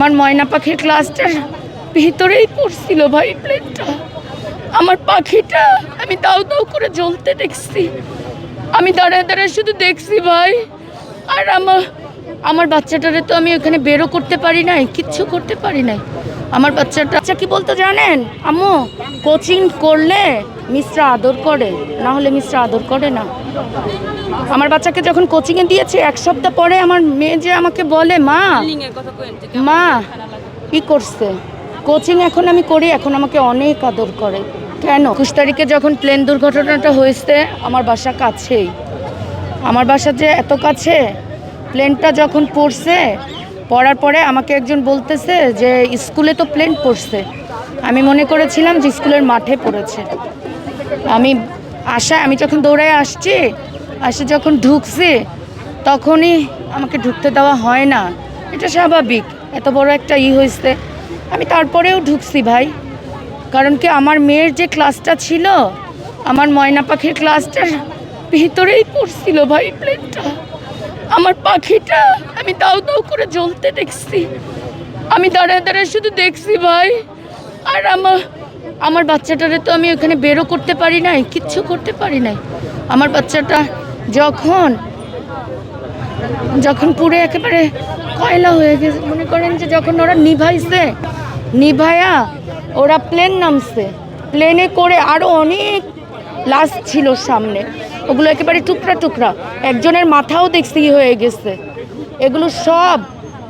আমার ময়না পাখির ক্লাসটার ভিতরেই পড়ছিল ভাই প্লেনটা। আমার পাখিটা, আমি দাউ দাউ করে জ্বলতে দেখছি। আমি দাঁড়ায় দাঁড়ায় শুধু দেখছি ভাই। আর আমার আমার বাচ্চাটারে তো আমি ওখানে বেরো করতে পারি নাই, কিচ্ছু করতে পারি নাই। আমার বাচ্চাটা আচ্ছা কি বলতো জানেন? আম্মু কোচিং করলে মিস্টার আদর করে না হলে মিস্টার আদর করে না। আমার বাচ্চাকে যখন কোচিংয়ে দিয়েছে এক সপ্তাহ পরে আমার মেয়ে যে আমাকে বলে মা মা কি করছে? কোচিং এখন আমি করি এখন আমাকে অনেক আদর করে। কেন? একুশ তারিখে যখন প্লেন দুর্ঘটনাটা হয়েছে আমার বাসা কাছেই। আমার বাসা যে এত কাছে প্লেনটা যখন পড়ছে পড়ার পরে আমাকে একজন বলতেছে যে স্কুলে তো প্লেন পড়ছে। আমি মনে করেছিলাম যে স্কুলের মাঠে পড়েছে। আমি আসা আমি যখন দৌড়ায় আসছি আসে যখন ঢুকছি, তখনই আমাকে ঢুকতে দেওয়া হয় না। এটা স্বাভাবিক, এত বড় একটা ই হয়েছে। আমি তারপরেও ঢুকছি ভাই, কারণ কি আমার মেয়ের যে ক্লাসটা ছিল, আমার ময়না পাখির ক্লাসটার ভিতরেই পড়ছিল ভাই প্লেনটা আমার পাখিটা আমি দাউ দাও করে জ্বলতে দেখছি। আমি দাঁড়ায় দাঁড়ায় শুধু দেখছি ভাই, আর আমার আমার বাচ্চাটারে তো আমি ওখানে বেরো করতে পারি নাই, কিচ্ছু করতে পারি নাই। আমার বাচ্চাটা যখন যখন পুরো একেবারে কয়লা হয়ে গেছে, মনে করেন যে যখন ওরা নিভাইছে, নিভায়া ওরা প্লেন নামছে। প্লেনে করে আরও অনেক লাশ ছিল সামনে। ওগুলো একেবারে টুকরা টুকরা। একজনের মাথাও দেখছি হয়ে গেছে। এগুলো সব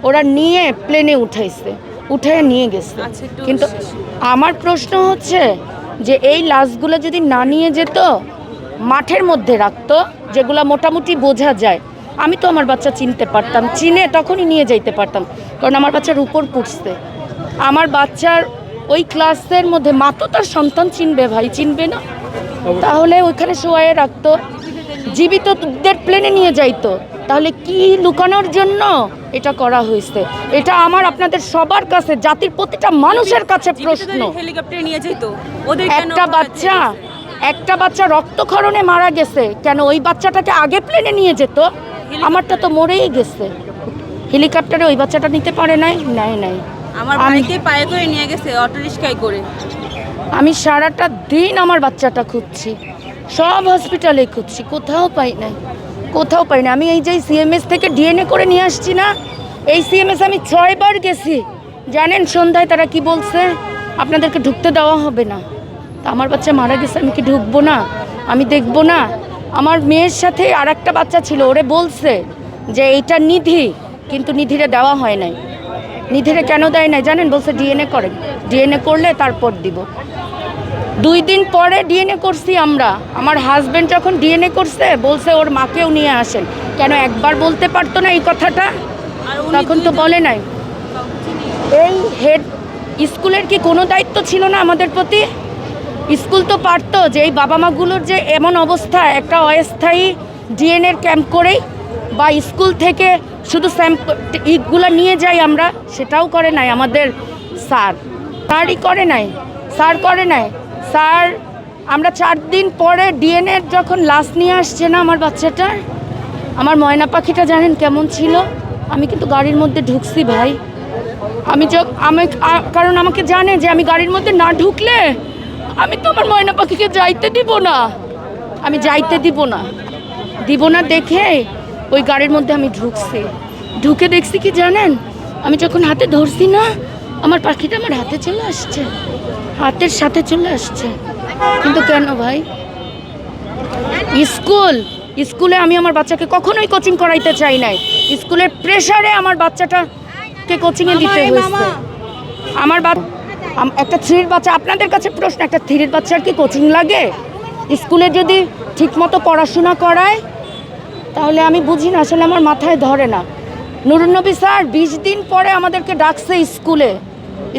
ওরা নিয়ে প্লেনে উঠাইছে। উঠে নিয়ে গেছে। আচ্ছা, কিন্তু আমার প্রশ্ন হচ্ছে যে এই লাশগুলো যদি না নিয়ে যেত মাঠের মধ্যে রাখতো যেগুলো মোটামুটি বোঝা যায়। আমি তো আমার বাচ্চা চিনতে পারতাম চিনে তখনই নিয়ে যাইতে পারতাম কারণ আমার বাচ্চার উপর পুষছে আমার বাচ্চার ওই ক্লাসের মধ্যে মা তো তার সন্তান চিনবে ভাই চিনবে না? তাহলে ওইখানে শোয়ায়ে রাখতো জীবিতদের প্লেনে নিয়ে যাইতো। তাহলে কি লুকানোর জন্য এটা করা হয়েছে? এটা আমার আপনাদের সবার কাছে জাতির প্রতিটা মানুষের কাছে প্রশ্ন। হেলিকপ্টারে নিয়ে যেত। ওদের একটা বাচ্চা একটা বাচ্চা রক্তক্ষরণে মারা গেছে। কেন ওই বাচ্চাটাকে আগে প্লেনে নিয়ে যেত? আমারটা তো মরেই গেছে। হেলিকপ্টারে ওই বাচ্চাটা নিতে পারে নাই? নাই নাই। আমার আমি- পায়ে করে নিয়ে গেছে করে। আমি সারাটা দিন আমার বাচ্চাটা খুঁজছি। সব হসপিটালে খুঁজছি কোথাও পাই নাই। কোথাও পাই না আমি এই যে সিএমএস থেকে ডিএনএ করে নিয়ে আসছি না, এই সিএমএস আমি ছয়বার গেছি। জানেন সন্ধ্যায় তারা কি বলছে? আপনাদেরকে ঢুকতে দেওয়া হবে না। তা আমার বাচ্চা মারা গেছে, আমি কি ঢুকবো না? আমি দেখব না। আমার মেয়ের সাথে আর একটা বাচ্চা ছিল, ওরে বলছে যে এইটা নিধি, কিন্তু নিধিরে দেওয়া হয় নাই। নিধিরে কেন দেয় নাই জানেন? বলছে ডিএনএ করেন। ডিএনএ করলে তারপর দিব। দুই দিন পরে ডিএনএ করছি আমরা। আমার হাজব্যান্ড যখন ডিএনএ করছে বলছে ওর মাকেও নিয়ে আসেন। কেন একবার বলতে পারতো না এই কথাটা? তখন তো বলে নাই। এই হেড স্কুলের কি কোনো দায়িত্ব ছিল না আমাদের প্রতি? স্কুল তো পারতো যে এই বাবা মাগুলোর যে এমন অবস্থা একটা অস্থায়ী ডিএনএর ক্যাম্প করেই বা স্কুল থেকে শুধু স্যাম্প ইগুলো নিয়ে যাই আমরা সেটাও করে নাই আমাদের স্যার। স্যারই করে নাই। স্যার করে নাই। স্যার, আমরা চার দিন পরে ডিএনএর যখন লাশ নিয়ে আসছে না আমার বাচ্চাটার আমার ময়না পাখিটা জানেন কেমন ছিল? আমি কিন্তু গাড়ির মধ্যে ঢুকছি ভাই। আমি আমি কারণ আমাকে জানে যে আমি গাড়ির মধ্যে না ঢুকলে আমি তো আমার ময়না পাখিকে যাইতে দিব না। আমি যাইতে দিব না। দিব না দেখে ওই গাড়ির মধ্যে আমি ঢুকছি। ঢুকে দেখছি কি জানেন? আমি যখন হাতে ধরছি না, আমার পাখিটা আমার হাতে চলে আসছে। হাতের সাথে চলে আসছে। কিন্তু কেন ভাই? স্কুল স্কুলে আমি আমার বাচ্চাকে কখনোই কোচিং করাইতে চাই নাই। স্কুলের প্রেশারে আমার বাচ্চাটাকে কোচিংয়ে দিতে হয়েছে। আমার বা একটা থ্রির বাচ্চা আপনাদের কাছে প্রশ্ন একটা থ্রির বাচ্চার কি কোচিং লাগে? স্কুলে যদি ঠিকমতো পড়াশোনা করায় তাহলে আমি বুঝি না আসলে আমার মাথায় ধরে না। নুরুন্নবী স্যার বিশ দিন পরে আমাদেরকে ডাকছে স্কুলে।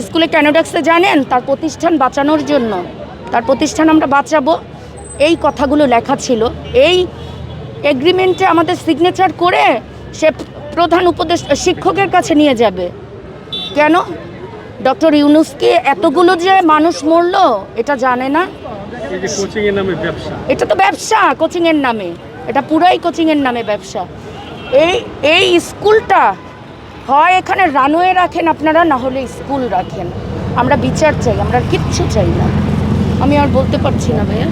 স্কুলে কেন ডাকছে জানেন তার প্রতিষ্ঠান বাঁচানোর জন্য। তার প্রতিষ্ঠান আমরা বাঁচাবো। এই কথাগুলো লেখা ছিল। এই এগ্রিমেন্টে আমাদের সিগনেচার করে সে প্রধান উপদেশ শিক্ষকের কাছে নিয়ে যাবে। কেন? ডক্টর ইউনুসকে এতগুলো যে মানুষ মরল এটা জানে না। এটা তো ব্যবসা কোচিংয়ের নামে। এটা পুরাই কোচিংয়ের নামে ব্যবসা। এই এই স্কুলটা হয় এখানে রানওয়ে রাখেন আপনারা, না হলে স্কুল রাখেন। আমরা বিচার চাই, আমরা কিচ্ছু চাই না। আমি আর বলতে পারছি না ভাইয়া।